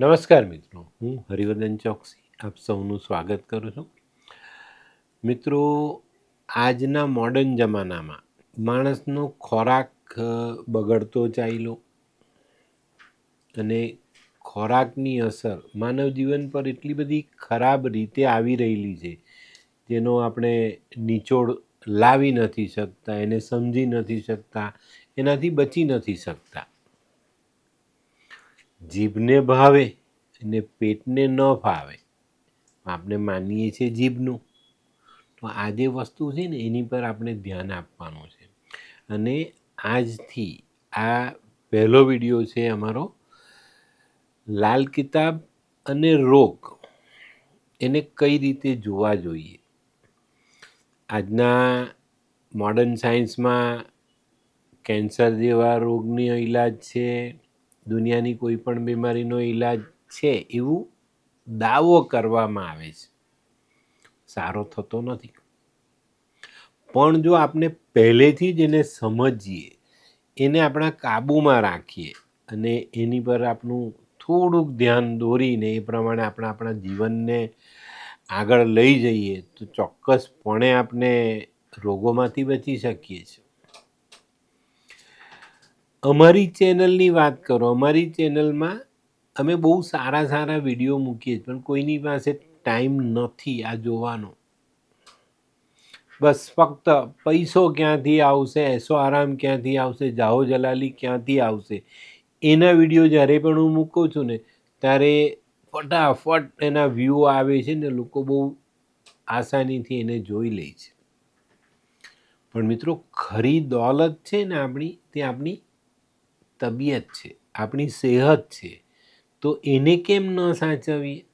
નમસ્કાર મિત્રો, હું હરિવર્ધન ચોકસી. આપ સૌનું સ્વાગત કરું છું. મિત્રો, આજના મોડર્ન જમાનામાં માણસનો ખોરાક બગડતો ચાલ્યો અને ખોરાકની અસર માનવ જીવન પર એટલી બધી ખરાબ રીતે આવી રહેલી છે, જેનો આપણે નિચોડ લાવી નથી શકતા, એને સમજી નથી શકતા, એનાથી બચી નથી શકતા. જીભને ભાવે અને પેટને ન ફાવે આપણે માનીએ છીએ જીભનું. તો આ જે વસ્તુ છે ને, એની પર આપણે ધ્યાન આપવાનું છે. અને આજથી આ પહેલો વીડિયો છે અમારો લાલ કિતાબ અને રોગ. એને કઈ રીતે જોવા જોઈએ? આજના મોડર્ન સાયન્સમાં કેન્સર જેવા રોગની ઈલાજ છે દુનિયાની કોઈ પણ બીમારીનો ઈલાજ છે એવું દાવો કરવામાં આવે છે. સારો થતો નથી. પણ જો આપણે પહેલેથી જ એને સમજીએ, એને આપણા કાબૂમાં રાખીએ અને એની પર આપણું થોડુંક ધ્યાન દોરીને એ પ્રમાણે આપણે આપણા જીવનને આગળ લઈ જઈએ, તો ચોક્કસપણે આપણે રોગોમાંથી બચી શકીએ છીએ. અમારી ચેનલની વાત કરો, અમારી ચેનલમાં અમે બહુ સારા સારા વીડિયો મૂકીએ છીએ, પણ કોઈની પાસે ટાઈમ નથી આ જોવાનો. બસ ફક્ત પૈસો ક્યાંથી આવશે, એસો આરામ ક્યાંથી આવશે જાહો જલાલી ક્યાંથી આવશે, એના વીડિયો જ્યારે પણ હું મૂકું છું ને, ત્યારે ફટાફટ એના વ્યૂ આવે છે ને, લોકો બહુ આસાનીથી એને જોઈ લે છે. પણ મિત્રો, ખરી દોલત છે ને આપણી, તે આપણી તબિયત છે, આપણી સેહત છે, તો એને કેમ ન સાચવીએ?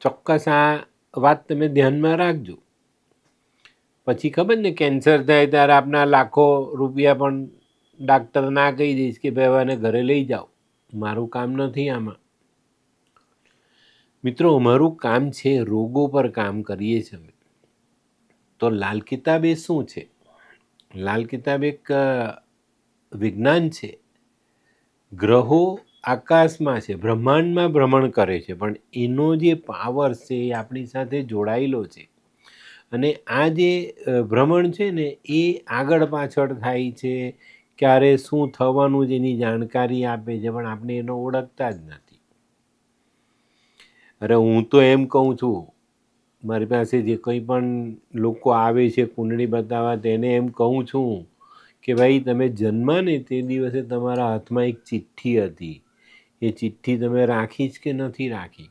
ચોક્કસ આ વાત તમે ધ્યાનમાં રાખજો. પછી ખબર ને કેન્સર થાય ત્યારે આપના લાખો રૂપિયા પણ ડાક્ટર ના કહી દઈશ કે ભાઈ આને ઘરે લઈ જાઓ. મારું કામ નથી આમાં. મિત્રો, અમારું કામ છે રોગો પર કામ કરીએ છીએ અમે. તો લાલ કિતાબ એ શું છે? લાલ કિતાબ એક વિજ્ઞાન છે. ગ્રહો આકાશમાં છે, બ્રહ્માંડમાં ભ્રમણ કરે છે, પણ એનો જે પાવર છે એ આપણી સાથે જોડાયેલો છે. અને આ જે ભ્રમણ છે ને એ આગળ પાછળ થાય છે, ક્યારે શું થવાનું જેની જાણકારી આપે છે, પણ આપણે એનો ઓળખતા જ નથી. અરે હું તો એમ કહું છું, મારી પાસે જે કંઈ પણ લોકો આવે છે કુંડળી બતાવવા, તેને એમ કહું છું કે ભાઈ, તમે જન્મા ને તે દિવસે તમારા હાથમાં એક ચિઠ્ઠી હતી. એ ચિઠ્ઠી તમે રાખી જ કે નથી રાખી?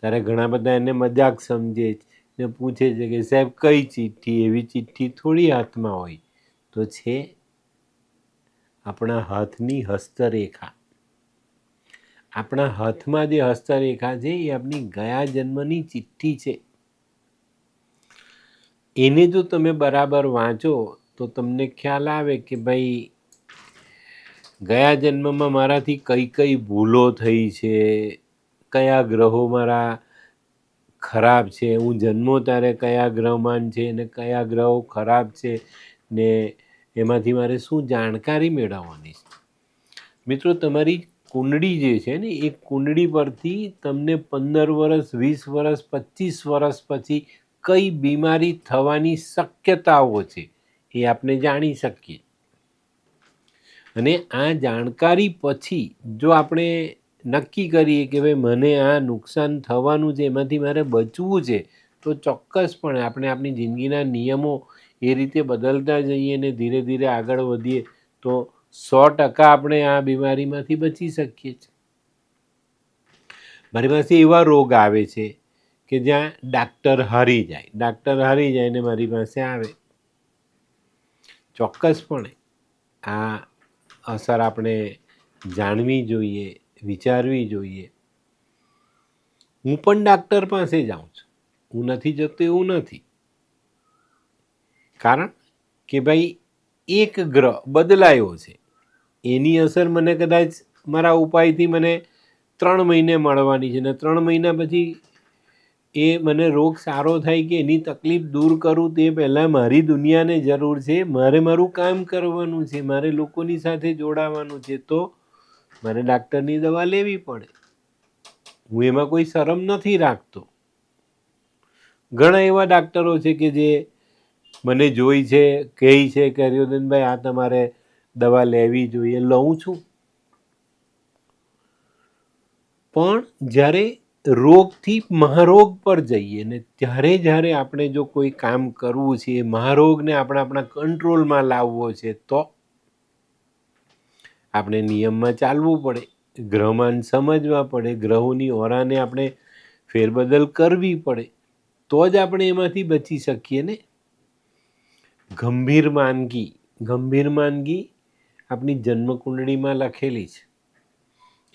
ત્યારે ઘણા બધા એને મજાક સમજે ને પૂછે છે કે, સાહેબ, કઈ ચિઠ્ઠી? એવી ચિઠ્ઠી થોડી હાથમાં હોય. તો છે આપણા હાથની હસ્તરેખા. આપણા હાથમાં જે હસ્તરેખા છે, એ આપણી ગયા જન્મની ચિઠ્ઠી છે. એને જો તમે બરાબર વાંચો તો તમને ખ્યાલ આવે કે ભાઈ, ગયા જન્મમાં મારાથી કઈ કઈ ભૂલો થઈ છે? કયા ગ્રહો મારા ખરાબ છે? હું જન્મો ત્યારે કયા ગ્રહમાન છે ને કયા ગ્રહો ખરાબ છે ને એમાંથી મારે શું જાણકારી મેળવવાની છે? મિત્રો, તમારી કુંડળી જે છે ને, એ કુંડળી પરથી તમને પંદર વર્ષ વીસ વર્ષ પચીસ વર્ષ પછી કઈ બીમારી થવાની શક્યતાઓ છે? એ આપણે જાણી શકીએ. અને આ જાણકારી પછી જો આપણે નક્કી કરીએ કે ભાઈ મને આ નુકસાન થવાનું છે, એમાંથી મારે બચવું છે, તો ચોક્કસપણે આપણે આપણી જિંદગીના નિયમો એ રીતે બદલતા જઈએ અને ધીરે ધીરે આગળ વધીએ, તો સો ટકા આપણે આ બીમારીમાંથી બચી શકીએ છીએ. મારી પાસે એવા રોગ આવે છે કે જ્યાં ડાક્ટર હારી જાય, ડાક્ટર હારી જાય ને મારી પાસે આવે. ચોક્કસપણે આ અસર આપણે જાણવી જોઈએ, વિચારવી જોઈએ. હું પણ ડાક્ટર પાસે જાઉં છું. હું નથી જતો એવું નથી. કારણ કે ભાઈ, એક ગ્રહ બદલાયો છે. એની અસર મને કદાચ મારા ઉપાયથી મને ત્રણ મહિને મળવાની છે ને ત્રણ મહિના પછી એ મને રોગ સારો થાય કે એની તકલીફ દૂર કરું તે પહેલાં મારી દુનિયાને જરૂર છે. મારે મારું કામ કરવાનું છે. મારે લોકોની સાથે જોડાવાનું છે. તો મારે ડાક્ટરની દવા લેવી પડે. હું એમાં કોઈ શરમ નથી રાખતો. ઘણા એવા ડાક્ટરો છે કે જે મને જોઈ છે, કહે છે કે હરિયોદનભાઈ આ તમારે દવા લેવી જોઈએ. લઉં છું. પણ જ્યારે રોગથી મહારોગ પર જઈએ ને ત્યારે જ્યારે આપણે જો કોઈ કામ કરવું છે, મહારોગને આપણે આપણા કંટ્રોલમાં લાવવો છે, તો આપણે નિયમમાં ચાલવું પડે, ગ્રહમાન સમજવા પડે, ગ્રહોની ઓરાને આપણે ફેરબદલ કરવી પડે, તો જ આપણે એમાંથી બચી શકીએ ને. ગંભીર માંદગી ગંભીર માંદગી આપણી જન્મકુંડળીમાં લખેલી છે.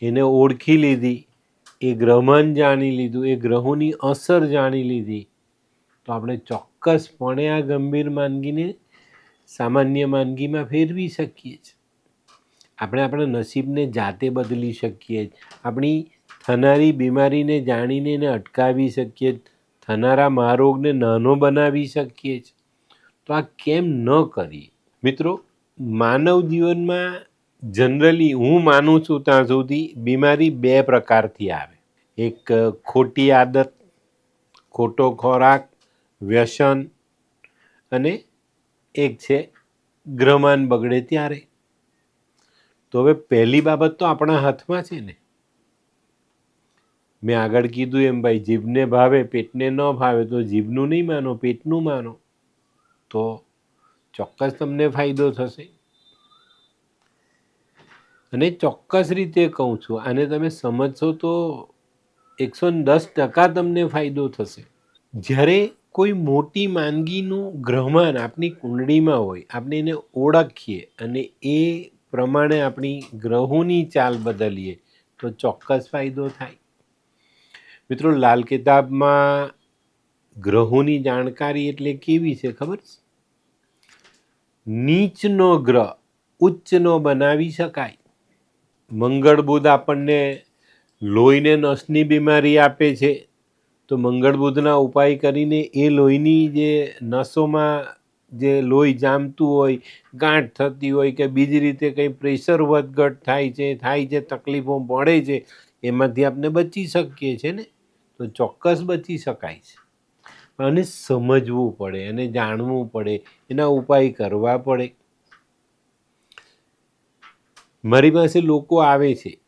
એને ઓળખી લીધી એ ગ્રહમાન જાણી લીધું, એ ગ્રહોની અસર જાણી લીધી. તો આપણે ચોક્કસપણે આ ગંભીર માંદગીને સામાન્ય માંદગીમાં ફેરવી શકીએ છીએ. આપણે આપણા નસીબને જાતે બદલી શકીએ આપણી થનારી બીમારીને જાણીને એને અટકાવી શકીએ થનારા મહારોગને નાનો બનાવી શકીએ છીએ. તો આ કેમ ન કરીએ? મિત્રો, માનવ જીવનમાં જનરલી હું માનું છું ત્યાં સુધી બીમારી બે પ્રકારથી આવે. એક ખોટી આદત, ખોટો ખોરાક, વ્યસન અને એક છે ગ્રહમાન બગડે ત્યારે. તો હવે પહેલી બાબત તો આપણા હાથમાં છે ને. મેં આગળ કીધું એમ ભાઈ, જીભને ભાવે, પેટને ન ભાવે, તો જીભનું નહીં માનો, પેટનું માનો. તો ચોક્કસ તમને ફાયદો થશે. અને ચોક્કસ રીતે કહું છું, આને તમે સમજશો તો એકસો દસ ટકા તમને ફાયદો થશે. જ્યારે કોઈ મોટી માંદગીનું ગ્રહમાન આપની કુંડળીમાં હોય, આપણે એને ઓળખીએ અને એ પ્રમાણે આપણી ગ્રહોની ચાલ બદલીએ, તો ચોક્કસ ફાયદો થાય. મિત્રો, લાલ કિતાબમાં ગ્રહોની જાણકારી એટલે કેવી છે ખબર છે? નીચનો ગ્રહ ઉચ્ચનો બનાવી શકાય. મંગળ બુધ આપણને લોહીને નસની બીમારી આપે છે, તો મંગળ બુધના ઉપાય કરીને એ લોહીની જે નસોમાં જે લોહી જામતું હોય, ગાંઠ થતી હોય કે બીજી રીતે કંઈ પ્રેશર વધઘટ થાય છે થાય છે, તકલીફો પડે છે, એમાંથી આપણે બચી શકીએ છીએ ને? તો ચોક્કસ બચી શકાય છે. અને સમજવું પડે અને જાણવું પડે, એના ઉપાય કરવા પડે. મારી પાસે લોકો આવે છે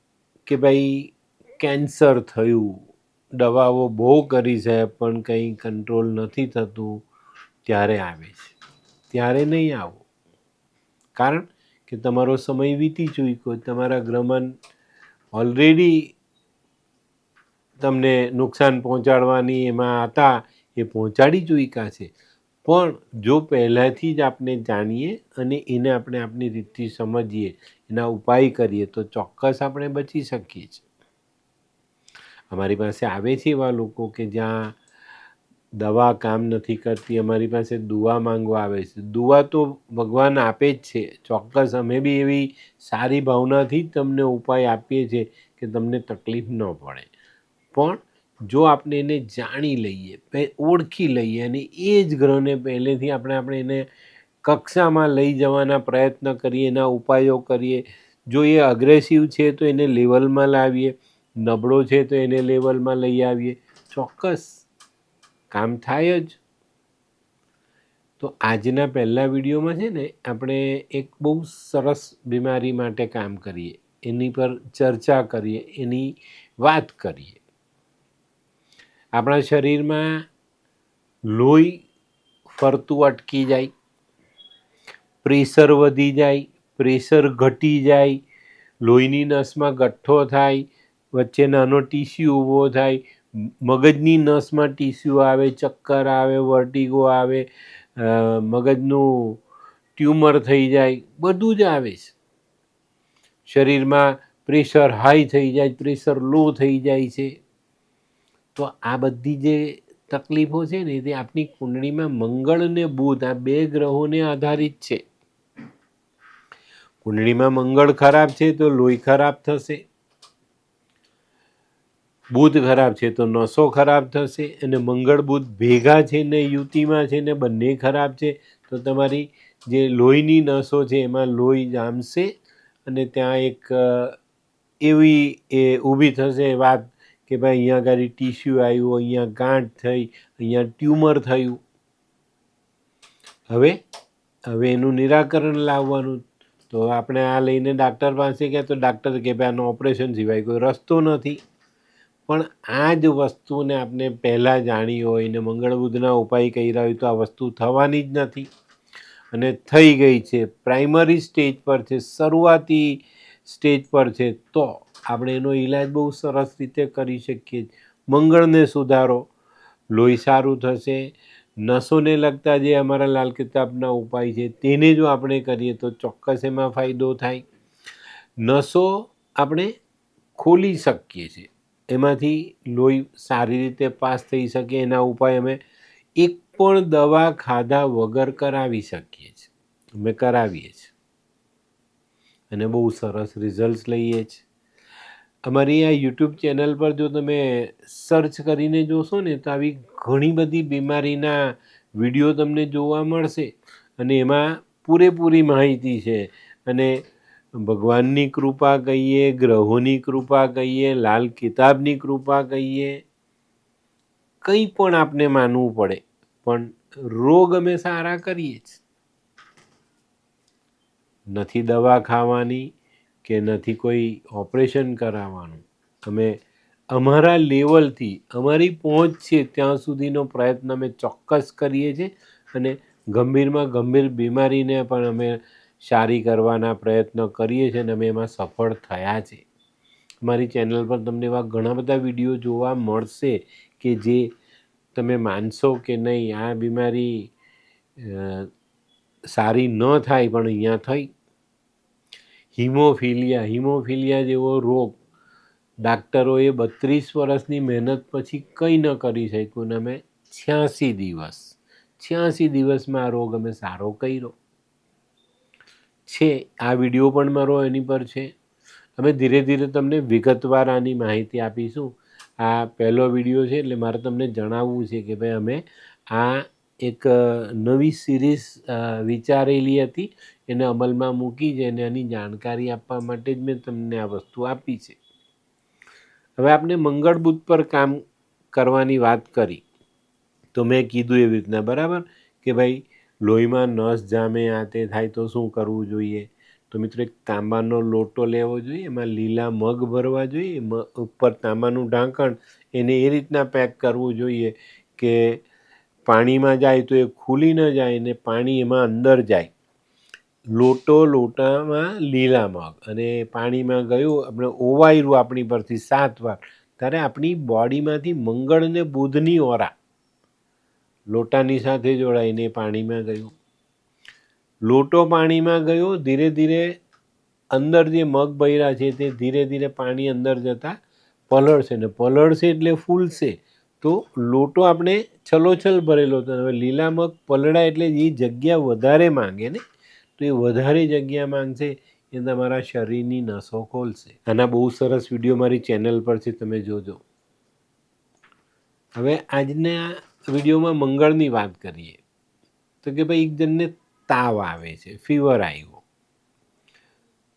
કે ભાઈ કેન્સર થયું. દવાઓ બહુ કરી છે, પણ કંઈ કંટ્રોલ નથી થતું. ત્યારે આવે છે. ત્યારે નહીં આવો. કારણ કે તમારો સમય વીતી ચૂક્યો. તમારા ગ્રહમાન ઓલરેડી તમને નુકસાન પહોંચાડવાની એમાં હતા, એ પહોંચાડી ચૂક્યા છે. પણ જો પહેલાંથી જ આપણે જાણીએ અને એને આપણે આપણી રીતથી સમજીએ, એના ઉપાય કરીએ, તો ચોક્કસ આપણે બચી શકીએ છીએ. અમારી પાસે આવે છે એવા લોકો કે જ્યાં દવા કામ નથી કરતી, અમારી પાસે દુવા માંગવા આવે છે. દુવા તો ભગવાન આપે જ છે. ચોક્કસ અમે બી એવી સારી ભાવનાથી જ તમને ઉપાય આપીએ છીએ કે તમને તકલીફ ન પડે. પણ જો આપણે એને જાણી લઈએ ઓળખી લઈએ અને એ જ ગ્રહને પહેલેથી આપણે આપણે એને કક્ષામાં લઈ જવાના પ્રયત્ન કરીએ, એના ઉપાયો કરીએ, જો એ અગ્રેસિવ છે તો એને લેવલમાં લાવીએ. નબળો છે તો એને લેવલમાં લઈ આવીએ. ચોક્કસ. કામ થાય જ. તો આજના પહેલા વિડીયોમાં છે ને, આપણે એક બહુ સરસ બીમારી માટે કામ કરીએ. એની પર ચર્ચા કરીએ, એની વાત કરીએ. આપણા શરીરમાં લોહી ફરતું અટકી જાય, પ્રેશર વધી જાય, પ્રેશર ઘટી જાય, લોહીની નસમાં ગઠ્ઠો થાય વચ્ચે નાનો ટીસ્યુ ઊભો થાય, મગજની નસમાં ટીસ્યુ આવે, ચક્કર આવે, વર્ટિગો આવે મગજનું ટ્યુમર થઈ જાય, બધું જ આવે છે. શરીરમાં પ્રેશર હાઈ થઈ જાય, પ્રેશર લો થઈ જાય છે. તો આ બધી જે તકલીફો છે ને, તે આપણી કુંડળીમાં મંગળ અને બુધ, આ બે ગ્રહોને આધારિત છે. કુંડળીમાં મંગળ ખરાબ છે તો લોહી ખરાબ થશે. બુધ ખરાબ છે તો નસો ખરાબ થશે અને મંગળ બુધ ભેગા છે ને યુતિમાં છે ને બંને ખરાબ છે, તો તમારી જે લોહીની નસો છે એમાં લોહી જામશે અને ત્યાં એક એવી એ ઊભી થશે વાત કે ભાઈ અહીંયા આગળ ટીસ્યુ આવ્યું, અહીંયા ગાંઠ થઈ, અહીંયા ટ્યુમર થયું. હવે હવે એનું નિરાકરણ લાવવાનું. તો આપણે આ લઈને ડાક્ટર પાસે ગયા તો ડાક્ટર કે ભાઈ આનું ઓપરેશન સિવાય કોઈ રસ્તો નથી. પણ આ જ વસ્તુને આપણે પહેલાં જાણી હોય ને મંગળ બુધના ઉપાય કર્યા હોય તો આ વસ્તુ થવાની જ નથી. અને થઈ ગઈ છે. પ્રાઇમરી સ્ટેજ પર છે, શરૂઆતી સ્ટેજ પર છે, તો આપણે એનો ઈલાજ બહુ સરસ રીતે કરી શકીએ મંગળને સુધારો, લોહી સારું થશે. નસોને લગતા જે અમારા લાલ કિતાબના ઉપાય છે, તેને જો આપણે કરીએ તો ચોક્કસ એમાં ફાયદો થાય. નસો આપણે ખોલી શકીએ છીએ. એમાંથી લોહી સારી રીતે પાસ થઈ શકે એના ઉપાય અમે એક પણ દવા ખાધા વગર કરાવી શકીએ છીએ. અમે કરાવીએ છીએ. અને બહુ સરસ રિઝલ્ટ લઈએ છીએ. અમારી આ યુટ્યુબ ચેનલ પર જો તમે સર્ચ કરીને જોશો ને, તો આવી ઘણી બધી બીમારીના વીડિયો તમને જોવા મળશે. અને એમાં પૂરેપૂરી માહિતી છે. અને ભગવાનની કૃપા કહીએ, ગ્રહોની કૃપા કહીએ, લાલ કિતાબની કૃપા કહીએ, કંઈ પણ આપને માનવું પડે, પણ રોગ અમે સારા કરીએ જ. નથી દવા ખાવાની કે નથી કોઈ ઓપરેશન કરાવવાનું. અમે અમારા લેવલથી, અમારી પહોંચ છે ત્યાં સુધીનો પ્રયત્ન અમે ચોક્કસ કરીએ છીએ અને ગંભીરમાં ગંભીર બીમારીને પણ અમે સારી કરવાના પ્રયત્ન કરીએ છીએ અને અમે એમાં સફળ થયા છે મારી ચેનલ પર તમને એવા ઘણા બધા વીડિયો જોવા મળશે કે જે તમે માનશો કે નહીં, આ બીમારી સારી ન થાય પણ અહીંયા થઈ. હિમોફિલિયા હિમોફિલિયા જેવો રોગ ડાક્ટરોએ બત્રીસ વર્ષની મહેનત પછી કંઈ ન કરી શક્યું ને અમે છ્યાસી દિવસ, છ્યાસી દિવસમાં આ રોગ અમે સારો કર્યો. છે, આ વીડિયો પણ મારો એની પર છે. અમે ધીરે ધીરે તમને વિગતવાર આની માહિતી આપીશું. આ પહેલો વીડિયો છે, એટલે મારે તમને જણાવવું છે કે ભાઈ અમે આ એક નવી સિરીઝ વિચારેલી હતી. એને અમલમાં મૂકી છે અને એની જાણકારી આપવા માટે જ મેં તમને આ વસ્તુ આપી છે. હવે આપણે મંગળ બુધ પર કામ કરવાની વાત કરી. તો મેં કીધું એવી રીતના, બરાબર? કે ભાઈ લોહીમાં નસ જામે આ તે થાય તો શું કરવું જોઈએ? તો મિત્રો એક તાંબાનો લોટો લેવો જોઈએ, એમાં લીલા મગ ભરવા જોઈએ, મ, ઉપર તાંબાનું ઢાંકણ, એને એ રીતના પેક કરવું જોઈએ કે પાણીમાં જાય તો એ ખુલી ન જાય ને પાણી એમાં અંદર જાય. લોટો લોટામાં લીલા મગ અને પાણીમાં ગયું, આપણે ઓવાયરું આપણી પરથી સાત વાર. ત્યારે આપણી બોડીમાંથી મંગળ ને બુધની ઓરા. લોટાની સાથે જોડાઈને પાણીમાં ગયું. લોટો પાણીમાં ગયો, ધીરે ધીરે અંદર જે મગ બૈરા છે તે ધીરે ધીરે પાણી અંદર જતાં પલળશે ને પલળશે એટલે ફૂલશે. તો લોટો આપણે છલોછલ ભરેલો હતો. હવે લીલા મગ પલળાય એટલે એ જગ્યા વધારે માંગે ને, તો એ વધારે જગ્યા માંગશે એ તમારા શરીરની નસો ખોલશે. આના બહુ સરસ વીડિયો મારી ચેનલ પર છે તમે જોજો. હવે આજના વિડીયોમાં મંગળની વાત કરીએ તો કે ભાઈ એક જણને તાવ આવે છે ફીવર આવ્યો.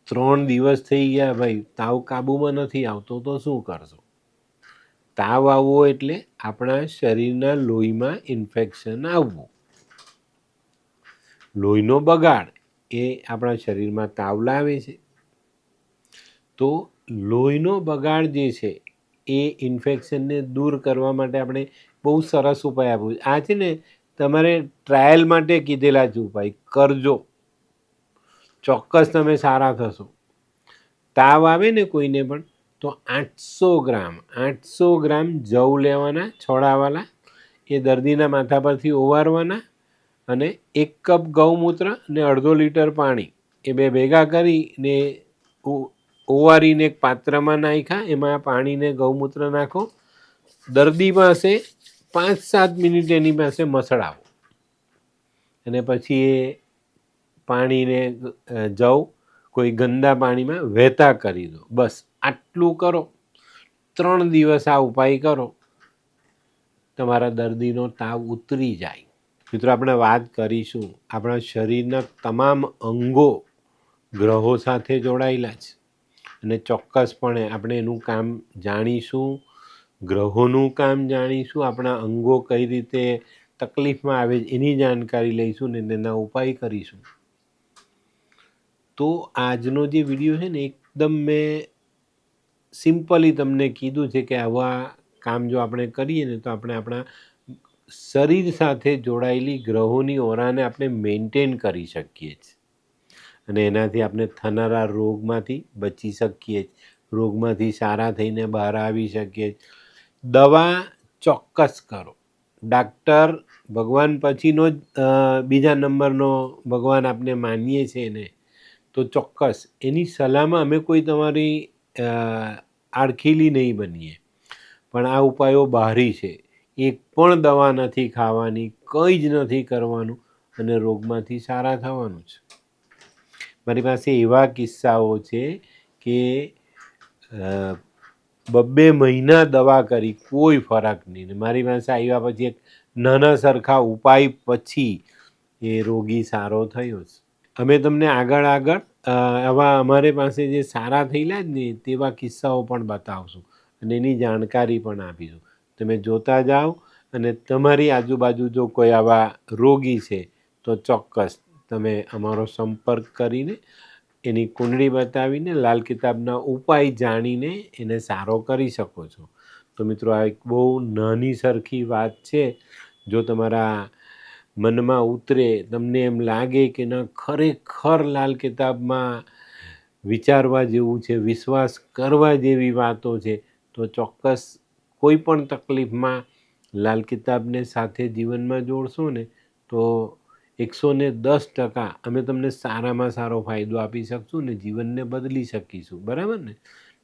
ત્રણ દિવસ થઈ ગયા ભાઈ, તાવ કાબૂમાં નથી આવતો તો શું કરશો? તાવ આવવો એટલે આપણા શરીરના લોહીમાં ઇન્ફેક્શન આવવું. લોહીનો બગાડ એ આપણા શરીરમાં તાવ લાવે છે. તો લોહીનો બગાડ જે છે એ ઇન્ફેક્શનને દૂર કરવા માટે આપણે બહુ સરસ ઉપાય આપ્યો. છે આ છે ને તમારે ટ્રાયલ માટે કીધેલા જ ઉપાય. કરજો. ચોક્કસ તમે સારા થશો. તાવ આવે ને કોઈને પણ, તો આઠસો ગ્રામ આઠસો ગ્રામ જવ લેવાના છોડાવાલા એ દર્દીના માથા પરથી ઓવારવાના અને એક કપ ગૌમૂત્ર અને અડધો લીટર પાણી એ બે ભેગા કરીને ઓવારીને એક પાત્રમાં નાખ્યા. એમાં પાણીને ગૌમૂત્ર નાખો. દર્દી પાસે પાંચ સાત મિનિટ એની પાસે મસળાવો. અને પછી એ પાણીને જવ, કોઈ ગંદા પાણીમાં વહેતા કરી દો. બસ આટલું કરો. ત્રણ દિવસ આ ઉપાય કરો. તમારા દર્દીનો તાવ ઉતરી જાય. મિત્રો, આપણે વાત કરીશું. આપણા શરીરના તમામ અંગો ગ્રહો સાથે જોડાયેલા છે. અને ચોક્કસપણે આપણે એનું કામ જાણીશું. ગ્રહોનું કામ જાણીશું, આપણા અંગો કઈ રીતે તકલીફમાં આવે એની જાણકારી લઈશું ને તેના ઉપાય કરીશું. તો આજનો જે વીડિયો છે ને, એકદમ મેં સિમ્પલી તમને કીધું છે કે આવા કામ જો આપણે કરીએ ને, તો આપણે આપણા શરીર સાથે જોડાયેલી ગ્રહોની ઓરાને આપણે મેન્ટેન કરી શકીએ છીએ. અને એનાથી આપણે થનારા રોગમાંથી બચી શકીએ રોગમાંથી સારા થઈને બહાર આવી શકીએ દવા ચોક્કસ કરો. ડાક્ટર ભગવાન પછીનો જ બીજા નંબરનો ભગવાન આપણે માનીએ છીએ એને તો ચોક્કસ એની સલાહમાં અમે કોઈ તમારી આડખીલી નહીં બનીએ. પણ આ ઉપાયો બહારી છે. એક પણ દવા નથી ખાવાની, કંઈ જ નથી કરવાનું અને રોગમાંથી સારા થવાનું છે. મારી પાસે એવા કિસ્સાઓ છે કે બબ્બે મહિના દવા કરી, કોઈ ફરક નહીં. મારી પાસે આવ્યા પછી એક નાના સરખા ઉપાય પછી એ રોગી સારો થયો છે. અમે તમને આગળ આગળ આવા અમારી પાસે જે સારા થયેલા જ ને તેવા કિસ્સાઓ પણ બતાવશું અને એની જાણકારી પણ આપીશું. તમે જોતા જાઓ અને તમારી આજુબાજુ જો કોઈ આવા રોગી છે તો ચોક્કસ તમે અમારો સંપર્ક કરીને એની કુંડળી બતાવીને લાલ કિતાબના ઉપાય જાણીને એને સારો કરી શકો છો. તો મિત્રો, આ એક બહુ નાની સરખી વાત છે. જો તમારા મનમાં ઉતરે, તમને એમ લાગે કે ના, ખરેખર લાલ કિતાબમાં વિચારવા જેવું છે, વિશ્વાસ કરવા જેવી વાતો છે, તો ચોક્કસ કોઈ પણ તકલીફમાં લાલ કિતાબને સાથે જીવનમાં જોડશો ને, તો એકસો ને દસ ટકા અમે તમને સારામાં સારો ફાયદો આપી શકશું ને જીવનને બદલી શકીશું. બરાબર ને?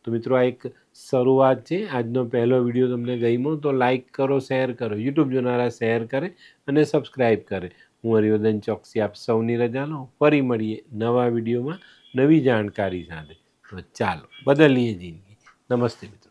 તો મિત્રો આ એક શરૂઆત છે. આજનો પહેલો વીડિયો તમને ગમ્યો તો લાઇક કરો, શેર કરો. યુટ્યુબ જોનારા શેર કરે અને સબસ્ક્રાઈબ કરે. હું હરિવર્ધન ચોકસી આપ સૌની રજા લો ફરી મળીએ નવા વિડીયોમાં નવી જાણકારી સાથે. તો ચાલો, બદલીએ જિંદગી. નમસ્તે મિત્રો.